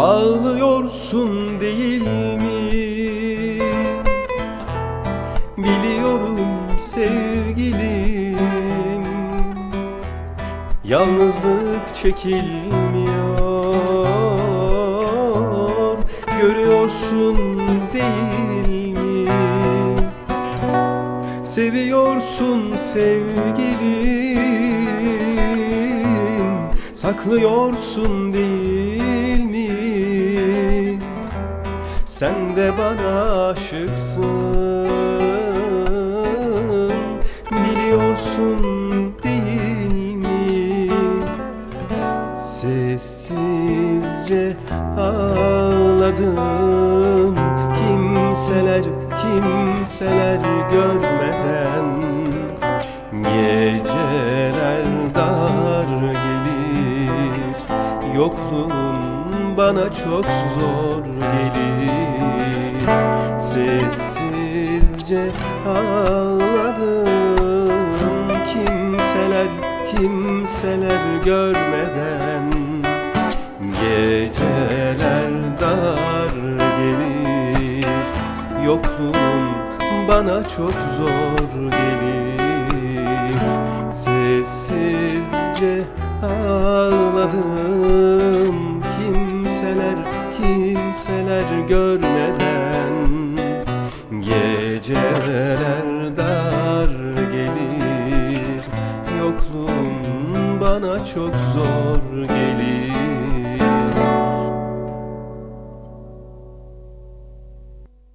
Ağlıyorsun değil mi? Biliyorum sevgilim Yalnızlık çekilmiyor Görüyorsun değil mi? Seviyorsun sevgilim Saklıyorsun değil Sen de bana aşıksın. Biliyorsun değil mi? Sessizce ağladım. Kimseler kimseler görmeden. Geceler dar gelir. Yokluğun bana çok zor gelir. Sessizce ağladım Kimseler kimseler görmeden. Geceler dar gelir Yokluğun bana çok zor gelir. Sessizce ağladım görmeden Geceler dar gelir. Yokluğun bana çok zor gelir